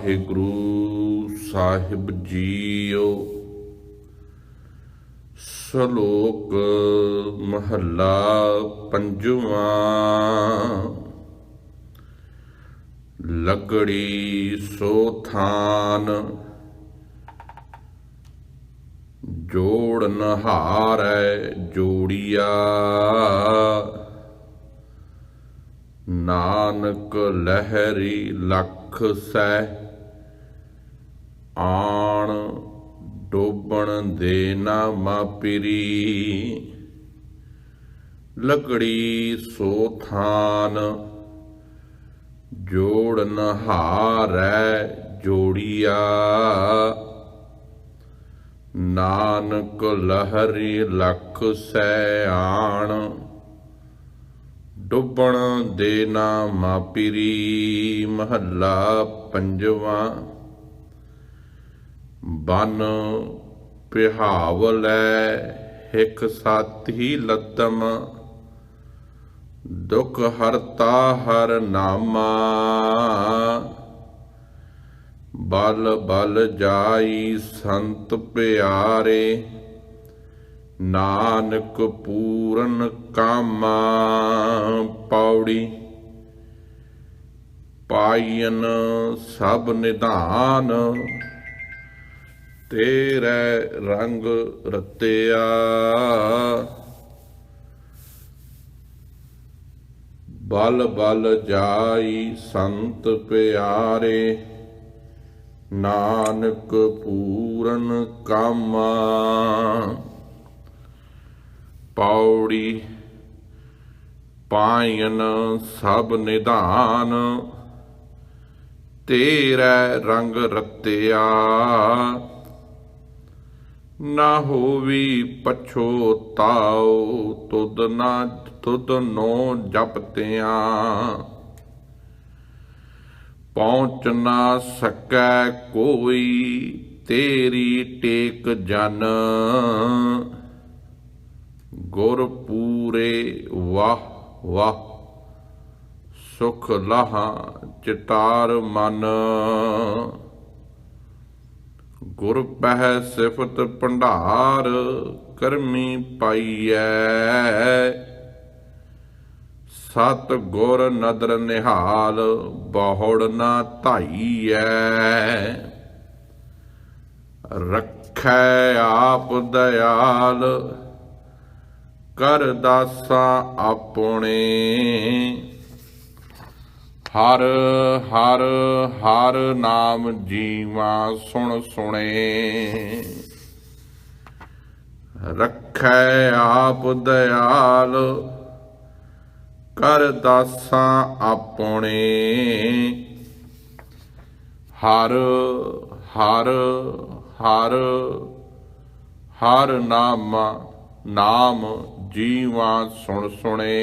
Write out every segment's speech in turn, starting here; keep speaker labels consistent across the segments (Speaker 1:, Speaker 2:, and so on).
Speaker 1: ਵਾਹਿਗੁਰੂ ਸਾਹਿਬ JIO. ਸ਼ਲੋਕ ਮਹੱਲਾ ਪੰਜਵਾਂ। ਲਕੜੀ ਸੋ ਥਾਨ ਜੋੜ ਨਹਾਰੈ ਜੋੜੀਆ। ਨਾਨਕ ਲਹਿਰੀ ਲਖ ਸਹਿ ਆਣ ਡੋਬਣ ਦੇ ਨਾ ਮਾਪਰੀ। ਲਕੜੀ ਸੋ ਥਾਨ, ਜੋੜ ਨਹਾਰੈ ਜੋੜੀਆ। ਨਾਨਕ ਲਹਰੀ ਲਖ ਸੈ ਆਣ, ਡੁੱਬਣ ਦੇ ਨਾ ਮਾਪਿਰੀ। ਮਹੱਲਾ ਪੰਜਵਾਂ। ਬਨ ਪਿਹਾਵਲੈ ਹਿਕ ਸਾਥੀ ਲਤਮ, ਦੁਖ ਹਰਤਾ ਹਰ ਨਾਮਾ, ਬਲ ਬਲ ਜਾਈ ਸੰਤ ਪਿਆਰੇ, ਨਾਨਕ ਪੂਰਨ ਕਾਮਾ, ਪੌੜੀ ਪਾਇਨ ਸਭ ਨਿਧਾਨ। ਤੇਰੇ ਰੰਗ ਰਤਿਆ। ਬਲ ਬਲ ਜਾਈ ਸੰਤ ਪਿਆਰੇ, ਨਾਨਕ ਪੂਰਨ ਕਾਮਾ। ਪੌੜੀ ਪਾਇਨ ਸਭ ਨਿਧਾਨ, ਤੇਰਾ ਰੰਗ ਰਤਿਆ। ਨਾ ਹੋਵੀ ਪਛੋਤਾਉ ਤੁਧ ਨਾ, ਤੁਧ ਨੋ ਜਪਤਿਆਂ ਪਹੁੰਚ ਨਾ ਸਕੈ ਕੋਈ ਤੇਰੀ ਟੇਕ ਜਨ। ਗੁਰ ਪੂਰੇ ਵਾਹ ਵਾਹ, ਸੁਖ ਲਹਾ ਚਿਤਾਰ ਮਨ। ਗੁਰ ਪਹਿ ਸਿਫਤ ਭੰਡਾਰ ਕਰਮੀ ਪਾਈਐ। ਸਤ ਗੁਰ ਨਦਰ ਨਿਹਾਲ ਬਹੁੜ ਨਾ ਧਾਈਐ। ਰੱਖੈ ਆਪ ਦਇਆਲ, ਕਰ ਦਾਸਾ ਆਪਣੇ। ਹਰ ਹਰ ਹਰ ਨਾਮ ਜੀਵਾ ਸੁਣ ਸੁਣੇ। ਰੱਖੈ ਆਪ ਦਇਆਲ ਕਰ ਦਾਸਾ ਆਪਣੇ। ਹਰ ਹਰ ਹਰ ਹਰ ਨਾਮ ਨਾਮ ਜੀਵਾ ਸੁਣ ਸੁਣੇ।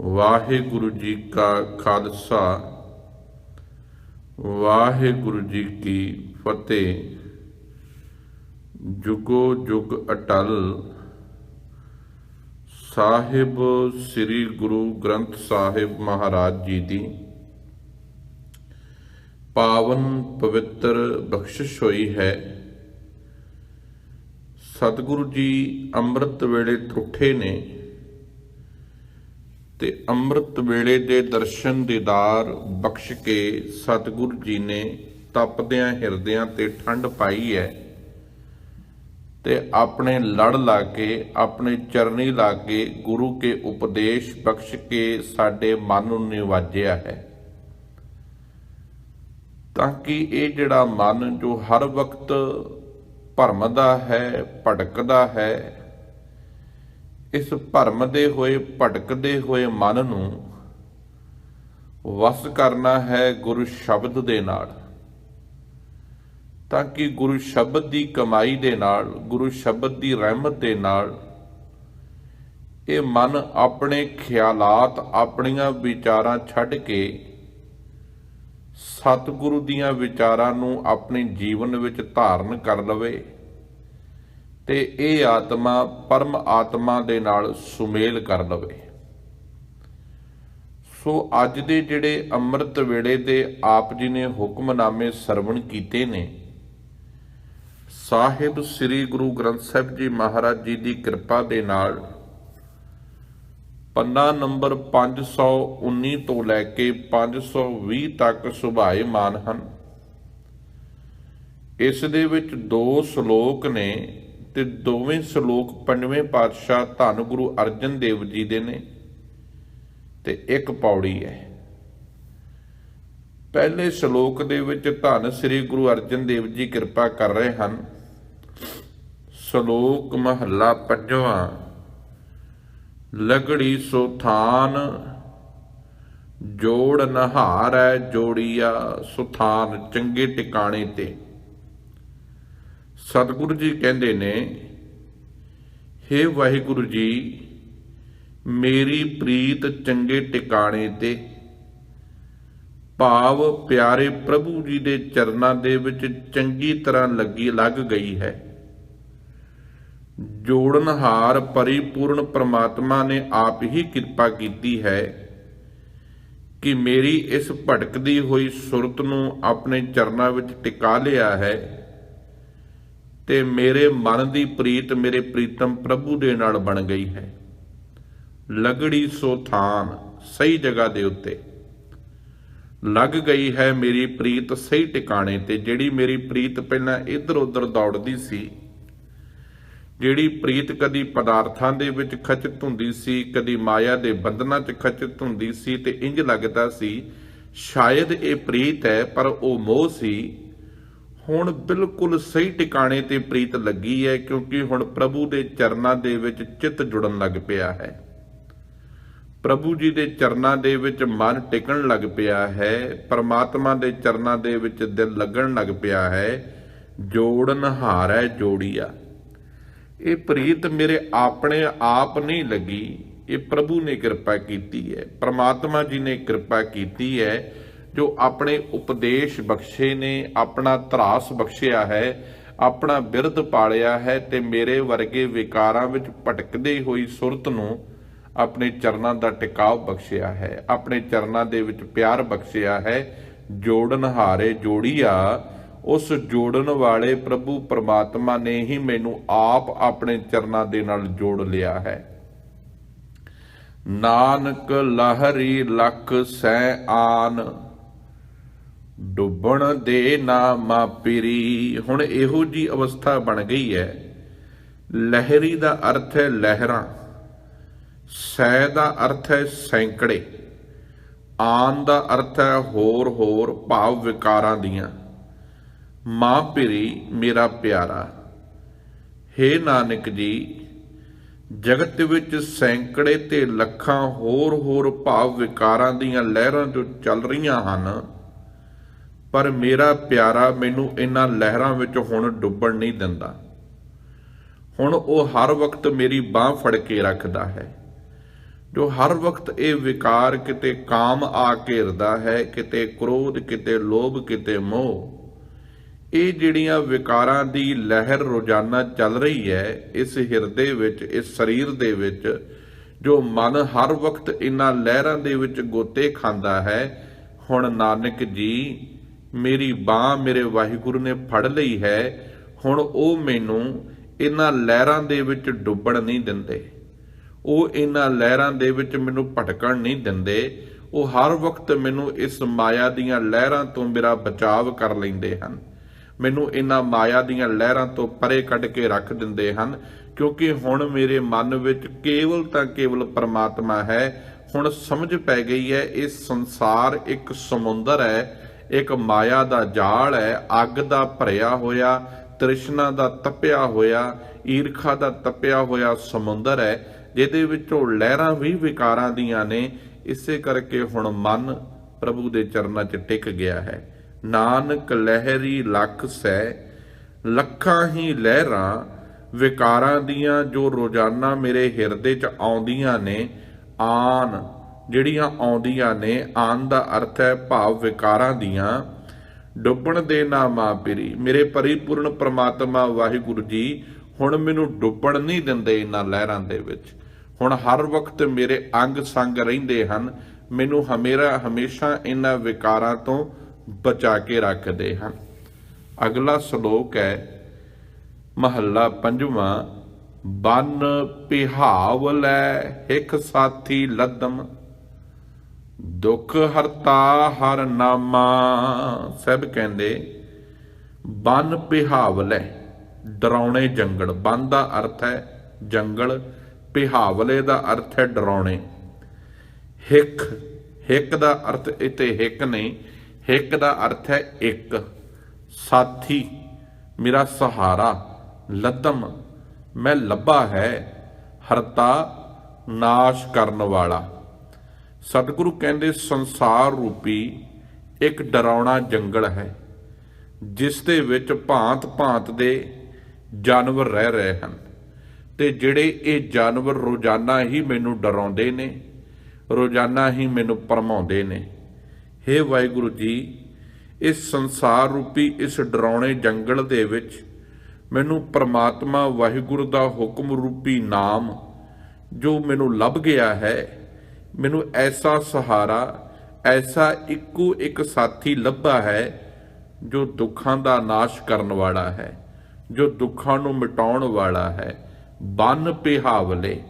Speaker 1: ਵਾਹਿਗੁਰੂ ਜੀ ਕਾ ਖਾਲਸਾ। ਵਾਹਿਗੁਰੂ ਜੀ ਕੀ ਫਤਿਹ। ਜੁਗੋ ਜੁਗ ਅਟਲ ਸਾਹਿਬ ਸ੍ਰੀ ਗੁਰੂ ਗ੍ਰੰਥ ਸਾਹਿਬ ਮਹਾਰਾਜ ਜੀ ਦੀ ਪਾਵਨ ਪਵਿੱਤਰ ਬਖਸ਼ਿਸ਼ ਹੋਈ ਹੈ। ਸਤਿਗੁਰੂ ਜੀ ਅੰਮ੍ਰਿਤ ਵੇਲੇ ਟੁੱਠੇ ਨੇ। ਤੇ ਅੰਮ੍ਰਿਤ ਵੇਲੇ ਦੇ ਦਰਸ਼ਨ ਦੀਦਾਰ ਬਖਸ਼ ਕੇ ਸਤਿਗੁਰੂ ਜੀ ਨੇ ਤਪਦਿਆਂ ਹਿਰਦਿਆਂ ਤੇ ਠੰਡ ਪਾਈ ਹੈ ਤੇ ਆਪਣੇ ਲੜ ਲਾ ਕੇ ਆਪਣੇ ਚਰਨੀ ਲਾ ਕੇ ਗੁਰੂ ਕੇ ਉਪਦੇਸ਼ ਬਖਸ਼ ਕੇ ਸਾਡੇ ਮਨ ਨੂੰ ਨਿਵਾਜਿਆ ਹੈ। ਤਾਂ ਕਿ ਇਹ ਜਿਹੜਾ ਮਨ ਜੋ ਹਰ ਵਕਤ ਭਰਮ ਦਾ ਹੈ ਭਟਕਦਾ ਹੈ ਇਸ ਭਰਮ ਦੇ ਹੋਏ, ਭਟਕਦੇ ਹੋਏ ਮਨ ਨੂੰ ਵਸ ਕਰਨਾ ਹੈ ਗੁਰੂ ਸ਼ਬਦ ਦੇ ਨਾਲ। ਤਾਂ ਕਿ ਗੁਰੂ ਸ਼ਬਦ ਦੀ ਕਮਾਈ ਦੇ ਨਾਲ, ਗੁਰੂ ਸ਼ਬਦ ਦੀ ਰਹਿਮਤ ਦੇ ਨਾਲ ਇਹ ਮਨ ਆਪਣੇ ਖਿਆਲਾਤ, ਆਪਣੀਆਂ ਵਿਚਾਰਾਂ ਛੱਡ ਕੇ ਸਤਿਗੁਰੂ ਦੀਆਂ ਵਿਚਾਰਾਂ ਨੂੰ ਆਪਣੇ ਜੀਵਨ ਵਿੱਚ ਧਾਰਨ ਕਰ ਲਵੇ। ਤੇ ਇਹ ਆਤਮਾ ਪਰਮ ਆਤਮਾ ਦੇ ਨਾਲ ਸੁਮੇਲ ਕਰ ਲਵੇ। ਸੋ ਅੱਜ ਦੇ ਜਿਹੜੇ ਅੰਮ੍ਰਿਤ ਵੇਲੇ ਦੇ ਆਪ ਜੀ ਨੇ ਹੁਕਮਨਾਮੇ ਸਰਵਣ ਕੀਤੇ ਨੇ, ਸਾਹਿਬ ਸ੍ਰੀ ਗੁਰੂ ਗ੍ਰੰਥ ਸਾਹਿਬ ਜੀ ਮਹਾਰਾਜ ਜੀ ਦੀ ਕਿਰਪਾ ਦੇ ਨਾਲ ਪੰਨਾ ਨੰਬਰ 519 ਤੋਂ ਲੈ ਕੇ 520 ਤੱਕ ਸੁਭਾਏਮਾਨ ਹਨ। ਇਸ ਦੇ ਵਿੱਚ ਦੋ ਸ਼ਲੋਕ ਨੇ ਤੇ ਦੋਵੇਂ ਸ਼ਲੋਕ ਪੰਜਵੇਂ ਪਾਤਸ਼ਾਹ ਧੰਨ ਗੁਰੂ ਅਰਜਨ ਦੇਵ ਜੀ ਦੇ ਨੇ ਤੇ ਇੱਕ ਪੌੜੀ ਹੈ। ਪਹਿਲੇ ਸ਼ਲੋਕ ਦੇ ਵਿੱਚ ਧੰਨ ਸ੍ਰੀ ਗੁਰੂ ਅਰਜਨ ਦੇਵ ਜੀ ਕਿਰਪਾ ਕਰ ਰਹੇ ਹਨ। ਸ਼ਲੋਕ ਮਹੱਲਾ ਪੰਜਵਾਂ, ਲਗੜੀ ਸੋ ਥਾਨ, ਜੋੜ ਨਹਾਰੈ ਜੋੜੀਆ, ਸੁਥਾਨ ਚੰਗੇ ਟਿਕਾਣੇ ਤੇ। ਸਤਿਗੁਰੂ ਜੀ ਕਹਿੰਦੇ ਨੇ हे ਵਾਹਿਗੁਰੂ ਜੀ, ਮੇਰੀ ਪ੍ਰੀਤ ਚੰਗੇ ਟਿਕਾਣੇ ਤੇ, ਭਾਵ ਪਿਆਰੇ ਪ੍ਰਭੂ ਜੀ ਦੇ ਚਰਨਾਂ ਦੇ ਵਿੱਚ ਚੰਗੀ ਤਰ੍ਹਾਂ ਲੱਗੀ, ਲੱਗ ਗਈ ਹੈ। ਜੋੜਨਹਾਰ ਪਰਿਪੂਰਨ ਪ੍ਰਮਾਤਮਾ ਨੇ ਆਪ ਹੀ ਕਿਰਪਾ ਕੀਤੀ ਹੈ ਕਿ ਮੇਰੀ ਇਸ ਭਟਕਦੀ ਹੋਈ ਸੁਰਤ ਨੂੰ ਆਪਣੇ ਚਰਨਾਂ ਵਿੱਚ ਟਿਕਾ ਲਿਆ ਹੈ। ਤੇ ਮੇਰੇ ਮਨ ਦੀ ਪ੍ਰੀਤ ਮੇਰੇ ਪ੍ਰੀਤਮ ਪ੍ਰਭੂ ਦੇ ਨਾਲ ਬਣ ਗਈ ਹੈ। ਲਗੜੀ ਸੋ ਥਾਨ ਸਹੀ ਜਗ੍ਹਾ ਦੇ ਉੱਤੇ। ਲੱਗ ਗਈ ਹੈ ਮੇਰੀ ਪ੍ਰੀਤ ਸਹੀ ਟਿਕਾਣੇ ਤੇ, ਜਿਹੜੀ ਮੇਰੀ ਪ੍ਰੀਤ ਪਹਿਲਾਂ ਇੱਧਰ ਉੱਧਰ ਦੌੜਦੀ ਸੀ, ਜਿਹੜੀ ਪ੍ਰੀਤ ਕਦੀ ਪਦਾਰਥਾਂ ਦੇ ਵਿੱਚ ਖਚਿਤ ਹੁੰਦੀ ਸੀ, ਕਦੀ ਮਾਇਆ ਦੇ ਬੰਧਨਾਂ 'ਚ ਖਚਿਤ ਹੁੰਦੀ ਸੀ ਤੇ ਇੰਜ ਲੱਗਦਾ ਸੀ, ਸ਼ਾਇਦ ਇਹ ਪ੍ਰੀਤ ਹੈ, ਪਰ ਉਹ ਮੋਹ ਸੀ। ਹੁਣ ਬਿਲਕੁਲ ਸਹੀ ਟਿਕਾਣੇ ਤੇ ਪ੍ਰੀਤ ਲੱਗੀ ਹੈ, ਕਿਉਂਕਿ ਹੁਣ ਪ੍ਰਭੂ ਦੇ ਚਰਨਾਂ ਦੇ ਵਿੱਚ ਚਿੱਤ ਜੁੜਨ ਲੱਗ ਪਿਆ ਹੈ। ਪ੍ਰਭੂ ਜੀ ਦੇ ਚਰਨਾਂ ਦੇ ਵਿੱਚ ਮਨ ਟਿਕਣ ਲੱਗ ਪਿਆ ਹੈ, ਪਰਮਾਤਮਾ ਦੇ ਚਰਨਾਂ ਦੇ ਵਿੱਚ ਦਿਲ ਲੱਗਣ ਲੱਗ ਪਿਆ ਹੈ ਜੋੜਨ ਹਾਰੈ ਜੋੜੀਆ। ਇਹ ਪ੍ਰੀਤ ਮੇਰੇ ਆਪਣੇ ਆਪ ਨਹੀਂ ਲੱਗੀ, ਇਹ ਪ੍ਰਭੂ ਨੇ ਕਿਰਪਾ ਕੀਤੀ ਹੈ, ਪ੍ਰਮਾਤਮਾ ਜੀ ਨੇ ਕਿਰਪਾ ਕੀਤੀ ਹੈ ਜੋ ਆਪਣੇ ਉਪਦੇਸ਼ ਬਖਸ਼ੇ ਨੇ, ਆਪਣਾ ਤਰਾਸ ਬਖਸ਼ਿਆ ਹੈ, ਆਪਣਾ ਬਿਰਧ ਪਾਲਿਆ ਹੈ ਤੇ ਮੇਰੇ ਵਰਗੇ ਵਿਕਾਰਾਂ ਵਿੱਚ ਭਟਕਦੀ ਹੋਈ ਸੁਰਤ ਨੂੰ ਆਪਣੇ ਚਰਨਾਂ ਦਾ ਟਿਕਾਵ ਬਖਸ਼ਿਆ ਹੈ, ਆਪਣੇ ਚਰਨਾਂ ਦੇ ਵਿੱਚ ਪਿਆਰ ਬਖਸ਼ਿਆ ਹੈ, ਜੋੜਨ ਹਾਰੇ ਜੋੜੀਆ, ਉਸ ਜੋੜਨ ਵਾਲੇ ਪ੍ਰਭੂ ਪਰਮਾਤਮਾ ਨੇ ਹੀ ਮੈਨੂੰ ਆਪ ਆਪਣੇ ਚਰਨਾਂ ਦੇ ਨਾਲ ਜੋੜ ਲਿਆ ਹੈ। ਨਾਨਕ ਲਹਰੀ ਲਖ ਸੈ ਆਨ ਡੁੱਬਣ ਦੇ ਨਾ ਮਾਪਿਰੀ ਹੁਣ ਇਹੋ ਜੀ ਅਵਸਥਾ ਬਣ ਗਈ ਹੈ। ਲਹਿਰੀ ਦਾ ਅਰਥ ਹੈ ਲਹਿਰਾਂ, ਸੈ ਦਾ ਅਰਥ ਹੈ ਸੈਂਕੜੇ ਆਨ ਦਾ ਅਰਥ ਹੈ ਹੋਰ ਹੋਰ ਭਾਵ ਵਿਕਾਰਾਂ ਦੀਆਂ। ਮਾਂ ਪਿਰੀ, ਮੇਰਾ ਪਿਆਰਾ, ਹੇ ਨਾਨਕ ਜੀ, ਜਗਤ ਵਿੱਚ ਸੈਂਕੜੇ ਤੇ ਲੱਖਾਂ ਹੋਰ ਹੋਰ ਭਾਵ ਵਿਕਾਰਾਂ ਦੀਆਂ ਲਹਿਰਾਂ ਜੋ ਚੱਲ ਰਹੀਆਂ ਹਨ ਪਰ ਮੇਰਾ ਪਿਆਰਾ ਮੈਨੂੰ ਇਹਨਾਂ ਲਹਿਰਾਂ ਵਿੱਚ ਹੁਣ ਡੁੱਬਣ ਨਹੀਂ ਦਿੰਦਾ। ਹੁਣ ਉਹ ਹਰ ਵਕਤ ਮੇਰੀ ਬਾਹ ਫੜ ਕੇ ਰੱਖਦਾ ਹੈ। ਜੋ ਹਰ ਵਕਤ ਇਹ ਵਿਕਾਰ ਕਿਤੇ ਕਾਮ ਆ ਘੇਰਦਾ ਹੈ, ਕਿਤੇ ਕ੍ਰੋਧ, ਕਿਤੇ ਲੋਭ, ਕਿਤੇ ਮੋਹ, ਇਹ ਜਿਹੜੀਆਂ ਵਿਕਾਰਾਂ ਦੀ ਲਹਿਰ ਰੋਜ਼ਾਨਾ ਚੱਲ ਰਹੀ ਹੈ, ਇਸ ਹਿਰਦੇ ਵਿੱਚ, ਇਸ ਸਰੀਰ ਦੇ ਵਿੱਚ, ਜੋ ਮਨ ਹਰ ਵਕਤ ਇਹਨਾਂ ਲਹਿਰਾਂ ਦੇ ਵਿੱਚ ਗੋਤੇ ਖਾਂਦਾ ਹੈ, ਹੁਣ ਨਾਨਕ ਜੀ ਮੇਰੀ ਬਾਹ ਮੇਰੇ ਵਾਹਿਗੁਰੂ ਨੇ ਫੜ ਲਈ ਹੈ, ਹੁਣ ਉਹ ਮੈਨੂੰ ਇਹਨਾਂ ਲਹਿਰਾਂ ਦੇ ਵਿੱਚ ਡੁੱਬਣ ਨਹੀਂ ਦਿੰਦੇ। ਉਹ ਇਹਨਾਂ ਲਹਿਰਾਂ ਦੇ ਵਿੱਚ ਮੈਨੂੰ ਭਟਕਣ ਨਹੀਂ ਦਿੰਦੇ। ਉਹ ਹਰ ਵਕਤ ਮੈਨੂੰ ਇਸ ਮਾਇਆ ਦੀਆਂ ਲਹਿਰਾਂ ਤੋਂ ਮੇਰਾ ਬਚਾਵ ਕਰ ਲੈਂਦੇ ਹਨ। ਮੈਨੂੰ ਇਹਨਾਂ ਮਾਇਆ ਦੀਆਂ ਲਹਿਰਾਂ ਤੋਂ ਪਰੇ ਕੱਢ ਕੇ ਰੱਖ ਦਿੰਦੇ ਹਨ, ਕਿਉਂਕਿ ਹੁਣ ਮੇਰੇ ਮਨ ਵਿੱਚ ਕੇਵਲ ਤਾਂ ਕੇਵਲ ਪਰਮਾਤਮਾ ਹੈ। ਹੁਣ ਸਮਝ ਪੈ ਗਈ ਹੈ ਇਹ ਸੰਸਾਰ ਇੱਕ ਸਮੁੰਦਰ ਹੈ ਇੱਕ ਮਾਇਆ ਦਾ ਜਾਲ ਹੈ, ਅੱਗ ਦਾ ਭਰਿਆ ਹੋਇਆ, ਤ੍ਰਿਸ਼ਨਾ ਦਾ ਤਪਿਆ ਹੋਇਆ, ਈਰਖਾ ਦਾ ਤਪਿਆ ਹੋਇਆ ਸਮੁੰਦਰ ਹੈ, ਜਿਹਦੇ ਵਿੱਚੋਂ ਲਹਿਰਾਂ ਵੀ ਵਿਕਾਰਾਂ ਦੀਆਂ ਨੇ। ਇਸੇ ਕਰਕੇ ਹੁਣ ਮਨ ਪ੍ਰਭੂ ਦੇ ਚਰਨਾਂ 'ਚ ਟਿਕ ਗਿਆ ਹੈ। ਨਾਨਕ ਲਹਿਰੀ ਲੱਖ ਸੈ ਲੱਖਾਂ ਹੀ ਲਹਿਰਾਂ ਵਿਕਾਰਾਂ ਦੀਆਂ ਜੋ ਰੋਜ਼ਾਨਾ ਮੇਰੇ ਹਿਰਦੇ 'ਚ ਆਉਂਦੀਆਂ ਨੇ। ਆਨ ਜਿਹੜੀਆਂ ਆਉਂਦੀਆਂ ਨੇ, ਆਨ ਦਾ ਅਰਥ ਹੈ ਭਾਵ ਵਿਕਾਰਾਂ ਦੀਆਂ। ਡੁੱਬਣ ਦੇ ਨਾ ਮਾਪਿਰੀ ਮੇਰੇ ਪਰਿਪੂਰਨ ਪ੍ਰਮਾਤਮਾ ਵਾਹਿਗੁਰੂ ਜੀ, ਹੁਣ ਮੈਨੂੰ ਡੁੱਬਣ ਨਹੀਂ ਦਿੰਦੇ ਇਹਨਾਂ ਲਹਿਰਾਂ ਦੇ ਵਿੱਚ। ਹੁਣ ਹਰ ਵਕਤ ਮੇਰੇ ਅੰਗ ਸੰਗ ਰਹਿੰਦੇ ਹਨ, ਮੈਨੂੰ ਹਮੇਰਾ ਹਮੇਸ਼ਾ ਇਹਨਾਂ ਵਿਕਾਰਾਂ ਤੋਂ ਬਚਾ ਕੇ ਰੱਖਦੇ ਹਨ। ਅਗਲਾ ਸ਼ਲੋਕ ਹੈ, ਮਹੱਲਾ ਪੰਜਵਾਂ, ਬਨ ਪਿਹਾਵਲੈ ਹਿਕ ਸਾਥੀ ਲਦਮ। ਦੁਖ ਹਰਤਾ ਹਰ ਨਾਮਾ। ਸਭ ਕਹਿੰਦੇ, ਬਨ ਪਿਹਾਵਲੇ ਡਰਾਉਣੇ ਜੰਗਲ। ਬਨ ਦਾ ਅਰਥ ਹੈ ਜੰਗਲ, ਪਿਹਾਵਲੇ ਦਾ ਅਰਥ ਹੈ ਡਰਾਉਣੇ। ਹਿੱਕ ਹਿੱਕ ਦਾ ਅਰਥ ਇਤੇ ਹਿੱਕ ਨਹੀਂ, ਹਿੱਕ ਦਾ ਅਰਥ ਹੈ ਇੱਕ। ਸਾਥੀ, ਮੇਰਾ ਸਹਾਰਾ ਲੱਦਮ ਮੈਂ ਲੱਭਾ ਹੈ ਹਰਤਾ, ਨਾਸ਼ ਕਰਨ ਵਾਲਾ। ਸਤਿਗੁਰੂ ਕਹਿੰਦੇ ਸੰਸਾਰ ਰੂਪੀ ਇੱਕ ਡਰਾਉਣਾ ਜੰਗਲ ਹੈ, ਜਿਸ ਦੇ ਵਿੱਚ ਭਾਂਤ-ਭਾਂਤ ਦੇ ਜਾਨਵਰ ਰਹਿ ਰਹੇ ਹਨ ਤੇ ਜਿਹੜੇ ਇਹ ਜਾਨਵਰ ਰੋਜ਼ਾਨਾ ਹੀ ਮੈਨੂੰ ਡਰਾਉਂਦੇ ਨੇ, ਰੋਜ਼ਾਨਾ ਹੀ ਮੈਨੂੰ ਭਰਮਾਉਂਦੇ ਨੇ। हे ਵਾਹਿਗੁਰੂ ਜੀ, ਇਸ ਸੰਸਾਰ ਰੂਪੀ ਇਸ ਡਰਾਉਣੇ ਜੰਗਲ ਦੇ ਵਿੱਚ ਮੈਨੂੰ ਪ੍ਰਮਾਤਮਾ ਵਾਹਿਗੁਰੂ ਦਾ ਹੁਕਮ ਰੂਪੀ ਨਾਮ ਜੋ ਮੈਨੂੰ ਲੱਭ ਗਿਆ ਹੈ ਮੈਨੂੰ ਐਸਾ ਸਹਾਰਾ, ਐਸਾ ਇੱਕੋ ਇੱਕ ਸਾਥੀ ਲੱਭਾ ਹੈ ਜੋ ਦੁੱਖਾਂ ਦਾ ਨਾਸ਼ ਕਰਨ ਵਾਲਾ ਹੈ, ਜੋ ਦੁੱਖਾਂ ਨੂੰ ਮਿਟਾਉਣ ਵਾਲਾ ਹੈ। ਬੰਨ ਪਿਹਾਵਲੇ,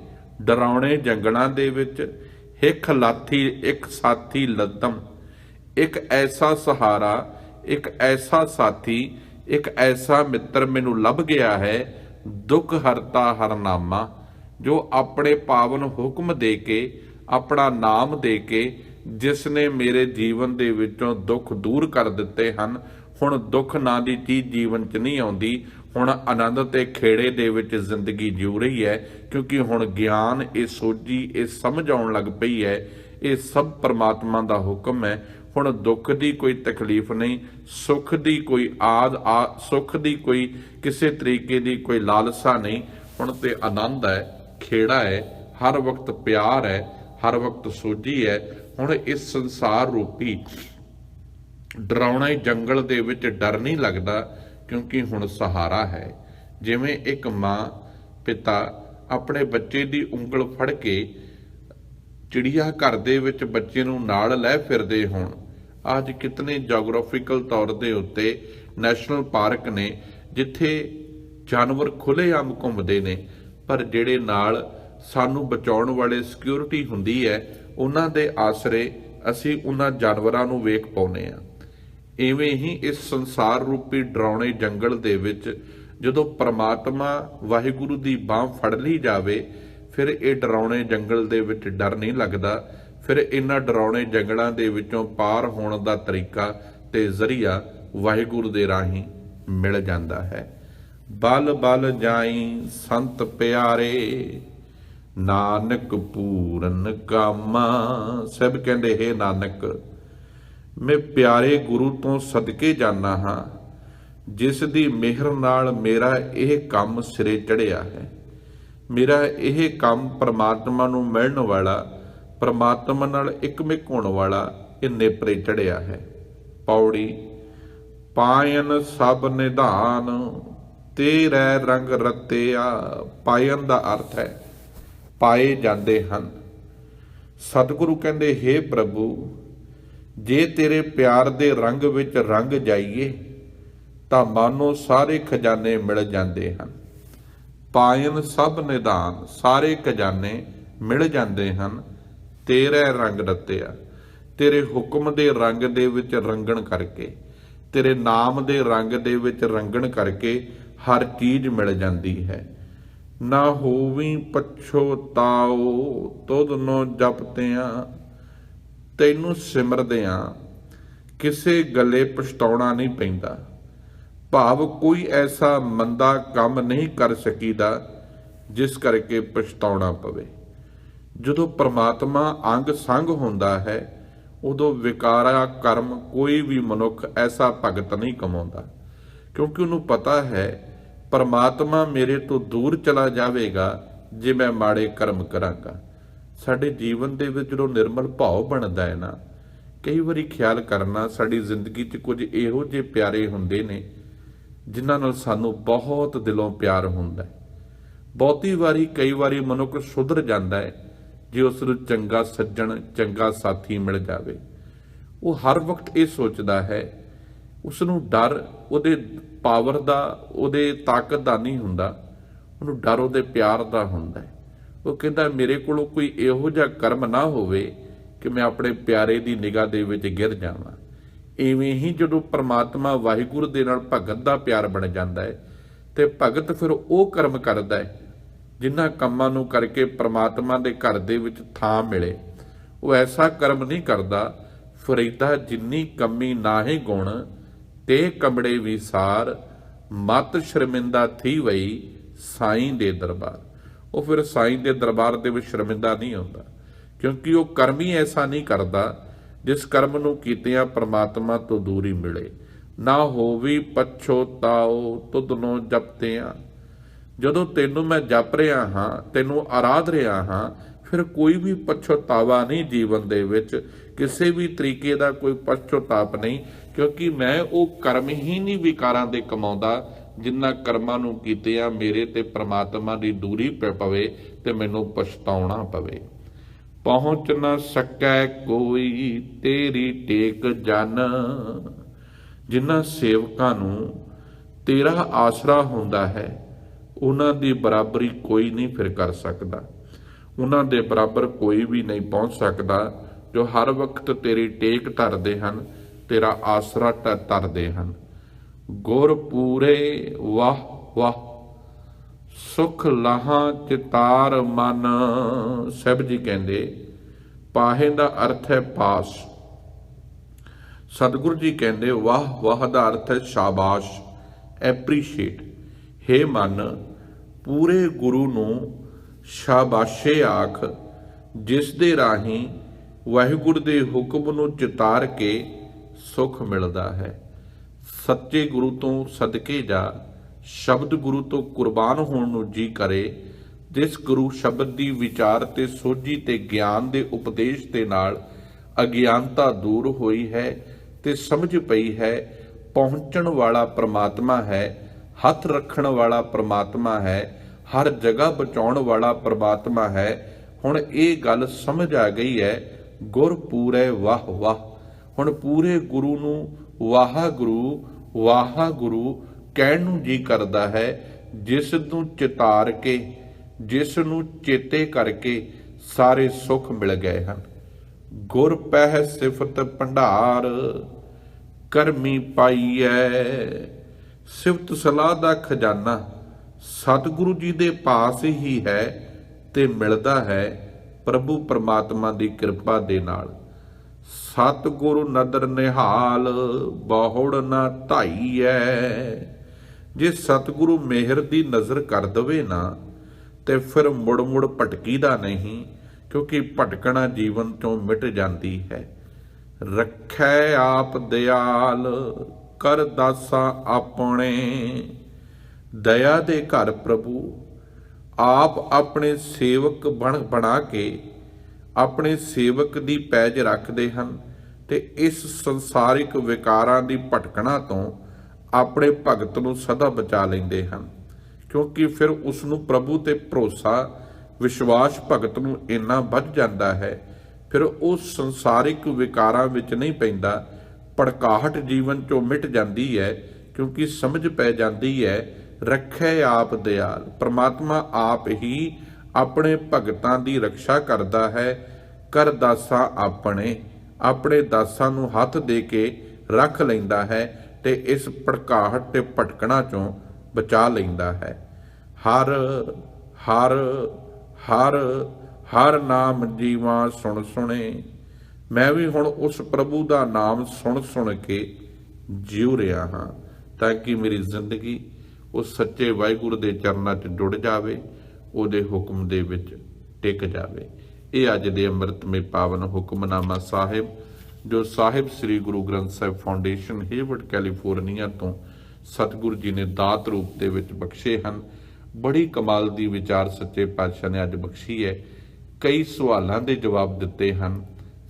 Speaker 1: ਡਰਾਉਣੇ ਜੰਗਲਾਂ ਦੇ ਵਿੱਚ ਹਿੱਖ ਲਾਥੀ, ਇੱਕ ਸਾਥੀ ਲੱਦਮ, ਇੱਕ ਐਸਾ ਸਹਾਰਾ, ਇੱਕ ਐਸਾ ਸਾਥੀ, ਇੱਕ ਐਸਾ ਮਿੱਤਰ ਮੈਨੂੰ ਲੱਭ ਗਿਆ ਹੈ, ਦੁੱਖ ਹਰਤਾ ਹਰਨਾਮਾ, ਜੋ ਆਪਣੇ ਪਾਵਨ ਹੁਕਮ ਦੇ ਕੇ ਆਪਣਾ ਨਾਮ ਦੇ ਕੇ ਜਿਸ ਨੇ ਮੇਰੇ ਜੀਵਨ ਦੇ ਵਿੱਚੋਂ ਦੁੱਖ ਦੂਰ ਕਰ ਦਿੱਤੇ ਹਨ, ਹੁਣ ਦੁੱਖ ਨਾਂ ਦੀ ਚੀਜ਼ ਜੀਵਨ 'ਚ ਨਹੀਂ ਆਉਂਦੀ, ਹੁਣ ਆਨੰਦ ਤੇ ਖੇੜੇ ਦੇ ਵਿੱਚ ਜ਼ਿੰਦਗੀ ਜਿਉ ਰਹੀ ਹੈ, ਕਿਉਂਕਿ ਹੁਣ ਗਿਆਨ, ਇਹ ਸੋਝੀ, ਇਹ ਸਮਝ ਆਉਣ ਲੱਗ ਪਈ ਹੈ, ਇਹ ਸਭ ਪਰਮਾਤਮਾ ਦਾ ਹੁਕਮ ਹੈ, ਹੁਣ ਦੁੱਖ ਦੀ ਕੋਈ ਤਕਲੀਫ ਨਹੀਂ, ਸੁੱਖ ਦੀ ਕੋਈ ਆਦ, ਆ, ਸੁੱਖ ਦੀ ਕੋਈ ਕਿਸੇ ਤਰੀਕੇ ਦੀ ਕੋਈ ਲਾਲਸਾ ਨਹੀਂ, ਹੁਣ ਤੇ ਆਨੰਦ ਹੈ, ਖੇੜਾ ਹੈ, ਹਰ ਵਕਤ ਪਿਆਰ ਹੈ ਹਰ ਵਕਤ ਸੋਝੀ ਹੈ। ਹੁਣ ਇਸ ਸੰਸਾਰ ਰੂਪੀ ਡਰਾਉਣਾ ਹੀ ਜੰਗਲ ਦੇ ਵਿੱਚ ਡਰ ਨਹੀਂ ਲੱਗਦਾ, ਕਿਉਂਕਿ ਹੁਣ ਸਹਾਰਾ ਹੈ। ਜਿਵੇਂ ਇੱਕ ਮਾਂ ਪਿਤਾ ਆਪਣੇ ਬੱਚੇ ਦੀ ਉਂਗਲ ਫੜ ਕੇ ਚਿੜੀਆ ਘਰ ਦੇ ਵਿੱਚ ਬੱਚੇ ਨੂੰ ਨਾਲ ਲੈ ਫਿਰਦੇ ਹੋਣ। ਅੱਜ ਕਿਤਨੇ ਜੀਓਗ੍ਰਾਫਿਕਲ ਤੌਰ ਦੇ ਉੱਤੇ ਨੈਸ਼ਨਲ ਪਾਰਕ ਨੇ, ਜਿੱਥੇ ਜਾਨਵਰ ਖੁੱਲ੍ਹੇਆਮ ਘੁੰਮਦੇ ਨੇ, ਪਰ ਜਿਹੜੇ ਨਾਲ ਸਾਨੂੰ ਬਚਾਉਣ ਵਾਲੇ ਸਿਕਿਉਰਿਟੀ ਹੁੰਦੀ ਹੈ, ਉਹਨਾਂ ਦੇ ਆਸਰੇ ਅਸੀਂ ਉਹਨਾਂ ਜਾਨਵਰਾਂ ਨੂੰ ਵੇਖ ਪਾਉਨੇ ਆ ਐਵੇਂ ਹੀ ਇਸ ਸੰਸਾਰ ਰੂਪੀ ਡਰਾਉਣੇ ਜੰਗਲ ਦੇ ਵਿੱਚ ਜਦੋਂ ਪ੍ਰਮਾਤਮਾ ਵਾਹਿਗੁਰੂ ਦੀ ਬਾਹ ਫੜ ਲਈ ਜਾਵੇ, ਫਿਰ ਇਹ ਡਰਾਉਣੇ ਜੰਗਲ ਦੇ ਵਿੱਚ ਡਰ ਨਹੀਂ ਲੱਗਦਾ, ਫਿਰ ਇਹਨਾਂ ਡਰਾਉਣੇ ਜੰਗਲਾਂ ਦੇ ਵਿੱਚੋਂ ਪਾਰ ਹੋਣ ਦਾ ਤਰੀਕਾ ਤੇ ਜ਼ਰੀਆ ਵਾਹਿਗੁਰੂ ਦੇ ਰਾਹੀਂ ਮਿਲ ਜਾਂਦਾ ਹੈ। ਬਲ ਬਲ ਜਾਈ ਸੰਤ ਪਿਆਰੇ ਨਾਨਕ ਪੂਰਨ ਕਾਮਾ ਸਭ ਕਹਿੰਦੇ, ਹੈ ਨਾਨਕ, ਮੈਂ ਪਿਆਰੇ ਗੁਰੂ ਤੋਂ ਸਦਕੇ ਜਾਣਾ ਹਾਂ, ਜਿਸ ਦੀ ਮਿਹਰ ਨਾਲ ਮੇਰਾ ਇਹ ਕੰਮ ਸਿਰੇ ਚੜਿਆ ਹੈ। ਮੇਰਾ ਇਹ ਕੰਮ ਪ੍ਰਮਾਤਮਾ ਨੂੰ ਮਿਲਣ ਵਾਲਾ, ਪ੍ਰਮਾਤਮਾ ਨਾਲ ਇੱਕਮਿਕ ਹੋਣ ਵਾਲਾ, ਇਹ ਨੇਪਰੇ ਚੜਿਆ ਹੈ। ਪੌੜੀ, ਪਾਇਨ ਸਭ ਨਿਧਾਨ, ਤੇਰੇ ਰੰਗ ਰਤਿਆ, ਪਾਇਨ ਦਾ ਅਰਥ ਹੈ ਪਾਏ ਜਾਂਦੇ ਹਨ। ਸਤਿਗੁਰੂ ਕਹਿੰਦੇ हे ਪ੍ਰਭੂ, ਜੇ ਤੇਰੇ ਪਿਆਰ ਦੇ ਰੰਗ ਵਿੱਚ ਰੰਗ ਜਾਈਏ, ਤਾਂ ਮਾਨੋ ਸਾਰੇ ਖਜ਼ਾਨੇ ਮਿਲ ਜਾਂਦੇ ਹਨ। ਪਾਇਨ ਸਭ ਨਿਦਾਨ, ਸਾਰੇ ਖਜ਼ਾਨੇ ਮਿਲ ਜਾਂਦੇ ਹਨ। ਤੇਰੇ ਰੰਗ ਰਤਿਆ ਤੇਰੇ ਹੁਕਮ ਦੇ ਰੰਗ ਦੇ ਵਿੱਚ ਰੰਗਣ ਕਰਕੇ, ਤੇਰੇ ਨਾਮ ਦੇ ਰੰਗ ਦੇ ਵਿੱਚ ਰੰਗਣ ਕਰਕੇ ਹਰ ਚੀਜ਼ ਮਿਲ ਜਾਂਦੀ ਹੈ। ਨਾ ਹੋਵੀ ਪਛੋਤਾਓ ਤੁਧ ਨੋ ਜਪਤਿਆਂ ਤੈਨੂੰ ਸਿਮਰਦਿਆਂ ਕਿਸੇ ਗੱਲੇ ਪਛਤਾਉਣਾ ਨਹੀਂ ਪੈਂਦਾ। ਭਾਵ ਕੋਈ ਐਸਾ ਮੰਦਾ ਕੰਮ ਨਹੀਂ ਕਰ ਸਕੀਦਾ, ਜਿਸ ਕਰਕੇ ਪਛਤਾਉਣਾ ਪਵੇ। ਜਦੋਂ ਪ੍ਰਮਾਤਮਾ ਅੰਗ ਸੰਗ ਹੁੰਦਾ ਹੈ, ਉਦੋਂ ਵਿਕਾਰਾ ਕਰਮ ਕੋਈ ਵੀ ਮਨੁੱਖ ਐਸਾ ਭਗਤ ਨਹੀਂ ਕਮਾਉਂਦਾ। ਕਿਉਂਕਿ ਉਹਨੂੰ ਪਤਾ ਹੈ ਪਰਮਾਤਮਾ ਮੇਰੇ ਤੋਂ ਦੂਰ ਚਲਾ ਜਾਵੇਗਾ, ਜੇ ਮੈਂ ਮਾੜੇ ਕਰਮ ਕਰਾਂਗਾ। ਸਾਡੇ ਜੀਵਨ ਦੇ ਵਿੱਚ ਜਦੋਂ ਨਿਰਮਲ ਭਾਵ ਬਣਦਾ ਹੈ ਨਾ, ਕਈ ਵਾਰੀ ਖਿਆਲ ਕਰਨਾ ਸਾਡੀ ਜ਼ਿੰਦਗੀ 'ਚ ਕੁਝ ਇਹੋ ਜਿਹੇ ਪਿਆਰੇ ਹੁੰਦੇ ਨੇ, ਜਿਨ੍ਹਾਂ ਨਾਲ ਸਾਨੂੰ ਬਹੁਤ ਦਿਲੋਂ ਪਿਆਰ ਹੁੰਦਾ ਹੈ। ਬਹੁਤੀ ਵਾਰੀ ਕਈ ਵਾਰੀ ਮਨੁੱਖ ਸੁਧਰ ਜਾਂਦਾ ਹੈ, ਜੇ ਉਸ ਨੂੰ ਚੰਗਾ ਸੱਜਣ, ਚੰਗਾ ਸਾਥੀ ਮਿਲ ਜਾਵੇ। ਉਹ ਹਰ ਵਕਤ ਇਹ ਸੋਚਦਾ ਹੈ ਉਸ ਨੂੰ ਡਰ ਉਹਦੇ ਪਾਵਰ ਦਾ, ਉਹਦੇ ਤਾਕਤ ਦਾ ਨਹੀਂ ਹੁੰਦਾ। ਉਹਨੂੰ ਡਰ, ਉਹਦੇ ਪਿਆਰ ਦਾ ਹੁੰਦਾ ਹੈ। ਉਹ ਕਹਿੰਦਾ, ਮੇਰੇ ਕੋਲੋਂ ਕੋਈ ਇਹੋ ਜਿਹਾ ਕਰਮ ਨਾ ਹੋਵੇ ਕਿ ਮੈਂ ਆਪਣੇ ਪਿਆਰੇ ਦੀ ਨਿਗਾਹ ਦੇ ਵਿੱਚ ਗਿਰ ਜਾਵਾਂ। ਇਵੇਂ ਹੀ ਜਦੋਂ ਪ੍ਰਮਾਤਮਾ ਵਾਹਿਗੁਰੂ ਦੇ ਨਾਲ ਭਗਤ ਦਾ ਪਿਆਰ ਬਣ ਜਾਂਦਾ ਹੈ, ਤੇ ਭਗਤ ਫਿਰ ਉਹ ਕਰਮ ਕਰਦਾ ਹੈ, ਜਿਨ੍ਹਾਂ ਕੰਮਾਂ ਨੂੰ ਕਰਕੇ ਪ੍ਰਮਾਤਮਾ ਦੇ ਘਰ ਦੇ ਵਿੱਚ ਥਾਂ ਮਿਲੇ। ਉਹ ਐਸਾ ਕਰਮ ਨਹੀਂ ਕਰਦਾ, ਫਰੀਦਾ ਜਿੰਨੀ ਕਮੀ, ਨਾ ਹੀ ਗੁਣ ਤੇ ਕਮੜੇ ਵਿਸਾਰ ਮਤ ਸ਼ਰਮਿੰਦਾ ਥੀ ਵਈ ਸਾਈਂ ਦੇ ਦਰਬਾਰ। ਉਹ ਫਿਰ ਸਾਈਂ ਦੇ ਦਰਬਾਰ ਦੇ ਵਿੱਚ ਸ਼ਰਮਿੰਦਾ ਨਹੀਂ ਹੁੰਦਾ, ਕਿਉਂਕਿ ਉਹ ਕਰਮ ਹੀ ਐਸਾ ਨਹੀਂ ਕਰਦਾ ਜਿਸ ਕਰਮ ਨੂੰ ਕੀਤਿਆਂ ਪ੍ਰਮਾਤਮਾ ਤੋਂ ਦੂਰੀ ਮਿਲੇ। ਨਾ ਹੋਵੀ ਪਛੋਤਾਓ ਤੁਧਨੋਂ ਜਪਤਿਆਂ। ਜਦੋਂ ਤੈਨੂੰ ਮੈਂ ਜਪ ਰਿਹਾ ਹਾਂ, ਤੈਨੂੰ ਆਰਾਧ ਰਿਹਾ ਹਾਂ, ਫਿਰ ਕੋਈ ਵੀ ਪਛਤਾਵਾ ਨਹੀਂ ਜੀਵਨ ਦੇ ਵਿੱਚ ਕਿਸੇ ਵੀ ਤਰੀਕੇ ਦਾ ਕੋਈ ਪਛਤਾਪ ਨਹੀਂ, ਕਿਉਂਕਿ ਮੈਂ ਉਹ ਕਰਮ ਹੀ ਨਹੀਂ ਵਿਕਾਰਾਂ ਦੇ ਕਮਾਉਂਦਾ, ਜਿੰਨਾ ਕਰਮਾਂ ਨੂੰ ਕੀਤੇ ਆ, ਮੇਰੇ ਤੇ ਪ੍ਰਮਾਤਮਾ ਦੀ ਦੂਰੀ ਪਵੇ ਤੇ ਮੈਨੂੰ ਪਛਤਾਉਣਾ ਪਵੇ। ਪਹੁੰਚ ਨਾ ਸਕੈ ਕੋਈ ਤੇਰੀ ਟੇਕ ਜਨ। ਜਿਨ੍ਹਾਂ ਸੇਵਕਾਂ ਨੂੰ ਤੇਰਾ ਆਸਰਾ ਹੁੰਦਾ ਹੈ, ਉਹਨਾਂ ਦੀ ਬਰਾਬਰੀ ਕੋਈ ਨਹੀਂ ਫਿਰ ਕਰ ਸਕਦਾ। ਉਹਨਾਂ ਦੇ ਬਰਾਬਰ ਕੋਈ ਵੀ ਨਹੀਂ ਪਹੁੰਚ ਸਕਦਾ। ਜੋ ਹਰ ਵਕਤ ਤੇਰੀ ਟੇਕ ਧਰਦੇ ਹਨ, ਤੇਰਾ ਆਸਰਾ ਧਰਦੇ ਹਨ। ਗੁਰ ਪੂਰੇ ਵਾਹ ਵਾਹ, ਸੁਖ ਲਾਹਾਂ ਚਿਤਾਰ ਮਨ। ਸਭ ਜੀ ਕਹਿੰਦੇ, ਪਾਹੇ ਦਾ ਅਰਥ ਹੈ ਪਾਸ। ਸਤਿਗੁਰੂ ਜੀ ਕਹਿੰਦੇ, ਵਾਹ ਵਾਹ ਦਾ ਅਰਥ ਹੈ ਸ਼ਾਬਾਸ਼। ਐਪਰੀਸ਼ੀਏਟ ਹੇ ਮਨ, ਪੂਰੇ ਗੁਰੂ ਨੂੰ ਸ਼ਾਬਾਸ਼ੇ ਆਖ, ਜਿਸ ਦੇ ਰਾਹੀਂ ਵਾਹਿਗੁਰੂ ਦੇ ਹੁਕਮ ਨੂੰ ਚਿਤਾਰ ਕੇ ਸੁਖ ਮਿਲਦਾ ਹੈ। ਸੱਚੇ ਗੁਰੂ ਤੋਂ ਸਦਕੇ ਜਾ, ਸ਼ਬਦ ਗੁਰੂ ਤੋਂ ਕੁਰਬਾਨ ਹੋਣ ਨੂੰ ਜੀ ਕਰੇ, ਜਿਸ ਗੁਰੂ ਸ਼ਬਦ ਦੀ ਵਿਚਾਰ ਤੇ ਸੋਝੀ ਤੇ ਗਿਆਨ ਦੇ ਉਪਦੇਸ਼ ਦੇ ਨਾਲ ਅਗਿਆਨਤਾ ਦੂਰ ਹੋਈ ਹੈ ਤੇ ਸਮਝ ਪਈ ਹੈ, ਪਹੁੰਚਣ ਵਾਲਾ ਪ੍ਰਮਾਤਮਾ ਹੈ, ਹੱਥ ਰੱਖਣ ਵਾਲਾ ਪ੍ਰਮਾਤਮਾ ਹੈ, ਹਰ ਜਗ੍ਹਾ ਬਚਾਉਣ ਵਾਲਾ ਪ੍ਰਮਾਤਮਾ ਹੈ। ਹੁਣ ਇਹ ਗੱਲ ਸਮਝ ਆ ਗਈ ਹੈ ਗੁਰ ਪੂਰੇ ਵਾਹ ਵਾਹ। ਹੁਣ ਪੂਰੇ ਗੁਰੂ ਨੂੰ ਵਾਹਿਗੁਰੂ ਵਾਹਿਗੁਰੂ ਕਹਿਣ ਨੂੰ ਜੀ ਕਰਦਾ ਹੈ, ਜਿਸ ਨੂੰ ਚਿਤਾਰ ਕੇ, ਜਿਸ ਨੂੰ ਚੇਤੇ ਕਰਕੇ ਸਾਰੇ ਸੁੱਖ ਮਿਲ ਗਏ ਹਨ। ਗੁਰ ਪਹਿ ਸਿਫਤ ਭੰਡਾਰ, ਕਰਮੀ ਪਾਈਐ। ਸਿਫਤ ਸਲਾਹ ਦਾ ਖਜ਼ਾਨਾ ਸਤਿਗੁਰੂ ਜੀ ਦੇ ਪਾਸ ਹੀ ਹੈ ਤੇ ਮਿਲਦਾ ਹੈ ਪ੍ਰਭੂ ਪਰਮਾਤਮਾ ਦੀ ਕਿਰਪਾ ਦੇ ਨਾਲ। ਸਤਿਗੁਰੂ ਨਦਰ ਨਿਹਾਲ, ਬਹੁੜ ਨਾ ਧਾਈਐ। ਜੇ ਸਤਿਗੁਰੂ ਮਿਹਰ ਦੀ ਨਜ਼ਰ ਕਰ ਦਵੇ ਨਾ, ਤੇ ਫਿਰ ਮੁੜ ਮੁੜ ਭਟਕੀਦਾ ਨਹੀਂ, ਕਿਉਂਕਿ ਭਟਕਣਾ ਜੀਵਨ ਤੋਂ ਮਿਟ ਜਾਂਦੀ ਹੈ। ਰੱਖੈ ਆਪ ਦਿਆਲ, ਕਰ ਦਾਸਾਂ ਆਪਣੇ। ਦਇਆ ਦੇ ਘਰ ਪ੍ਰਭੂ ਆਪ ਆਪਣੇ ਸੇਵਕ ਬਣ, ਬਣਾ ਕੇ ਆਪਣੇ ਸੇਵਕ ਦੀ ਪੈਜ ਰੱਖਦੇ ਹਨ ਤੇ ਇਸ ਸੰਸਾਰਿਕ ਵਿਕਾਰਾਂ ਦੀ ਭਟਕਣਾ ਤੋਂ ਆਪਣੇ ਭਗਤ ਨੂੰ ਸਦਾ ਬਚਾ ਲੈਂਦੇ ਹਨ। ਕਿਉਂਕਿ ਫਿਰ ਉਸ ਨੂੰ ਪ੍ਰਭੂ ਤੇ ਭਰੋਸਾ, ਵਿਸ਼ਵਾਸ ਭਗਤ ਨੂੰ ਇੰਨਾ ਵੱਧ ਜਾਂਦਾ ਹੈ, ਫਿਰ ਉਹ ਸੰਸਾਰਿਕ ਵਿਕਾਰਾਂ ਵਿੱਚ ਨਹੀਂ ਪੈਂਦਾ। ਭੜਕਾਹਟ ਜੀਵਨ ਚੋਂ ਮਿਟ ਜਾਂਦੀ ਹੈ, ਕਿਉਂਕਿ ਸਮਝ ਪੈ ਜਾਂਦੀ ਹੈ ਰੱਖੇ ਆਪ ਦਿਆਲ। ਪ੍ਰਮਾਤਮਾ ਆਪ ਹੀ ਆਪਣੇ ਭਗਤਾਂ ਦੀ ਰੱਖਿਆ ਕਰਦਾ ਹੈ। ਕਰ ਦਾਸਾ ਆਪਣੇ ਆਪਣੇ ਦਾਸਾਂ ਨੂੰ ਹੱਥ ਦੇ ਕੇ ਰੱਖ ਲੈਂਦਾ ਹੈ ਤੇ ਇਸ ਭੜਕਾਹਟ ਤੇ ਭਟਕਣਾ ਚੋਂ ਬਚਾ ਲੈਂਦਾ ਹੈ। ਹਰ ਹਰ ਹਰ ਹਰ ਨਾਮ ਜੀਵਾਂ ਸੁਣ ਸੁਣੇ। ਮੈਂ ਵੀ ਹੁਣ ਉਸ ਪ੍ਰਭੂ ਦਾ ਨਾਮ ਸੁਣ ਸੁਣ ਕੇ ਜਿਉ ਰਿਹਾ ਹਾਂ ਤਾਂ ਕਿ ਮੇਰੀ ਜ਼ਿੰਦਗੀ ਉਹ ਸੱਚੇ ਵਾਹਿਗੁਰੂ ਦੇ ਚਰਨਾਂ 'ਚ ਜੁੜ ਜਾਵੇ, ਉਹਦੇ ਹੁਕਮ ਦੇ ਵਿੱਚ ਟਿਕ ਜਾਵੇ। ਇਹ ਅੱਜ ਦੇ ਅੰਮ੍ਰਿਤਮੇ ਪਾਵਨ ਹੁਕਮਨਾਮਾ ਸਾਹਿਬ, ਜੋ Sahib Sri Guru Granth Sahib foundation, Hayward, California ਤੋਂ ਸਤਿਗੁਰੂ ਜੀ ਨੇ ਦਾਤ ਰੂਪ ਦੇ ਵਿੱਚ ਬਖਸ਼ੇ ਹਨ। ਬੜੀ ਕਮਾਲ ਦੀ ਵਿਚਾਰ ਸੱਚੇ ਪਾਤਸ਼ਾਹ ਨੇ ਅੱਜ ਬਖਸ਼ੀ ਹੈ। ਕਈ ਸਵਾਲਾਂ ਦੇ ਜਵਾਬ ਦਿੱਤੇ ਹਨ।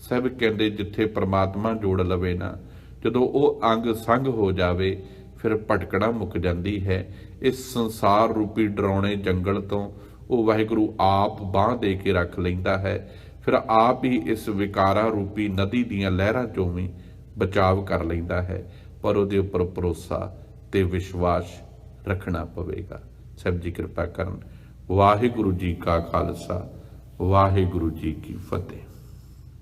Speaker 1: ਸਭ ਕਹਿੰਦੇ ਜਿੱਥੇ ਪ੍ਰਮਾਤਮਾ ਜੋੜ ਲਵੇ ਨਾ, ਜਦੋਂ ਉਹ ਅੰਗ ਸੰਗ ਹੋ ਜਾਵੇ ਫਿਰ ਭਟਕੜਾ ਮੁੱਕ ਜਾਂਦੀ ਹੈ। ਇਸ ਸੰਸਾਰ ਰੂਪੀ ਡਰਾਉਣੇ ਜੰਗਲ ਤੋਂ ਉਹ ਵਾਹਿਗੁਰੂ ਆਪ ਬਾਹ ਦੇ ਕੇ ਰੱਖ ਲੈਂਦਾ ਹੈ। ਫਿਰ ਆਪ ਹੀ ਇਸ ਵਿਕਾਰਾ ਰੂਪੀ ਨਦੀ ਦੀਆਂ ਲਹਿਰਾਂ ਚੋਂ ਵੀ ਬਚਾਵ ਕਰ ਲੈਂਦਾ ਹੈ। ਪਰ ਉਹਦੇ ਉੱਪਰ ਭਰੋਸਾ ਤੇ ਵਿਸ਼ਵਾਸ ਰੱਖਣਾ ਪਵੇਗਾ। ਸਭ ਜੀ ਕਿਰਪਾ ਕਰਨ। ਵਾਹਿਗੁਰੂ ਜੀ ਕਾ ਖਾਲਸਾ, ਵਾਹਿਗੁਰੂ ਜੀ ਕੀ ਫਤਿਹ।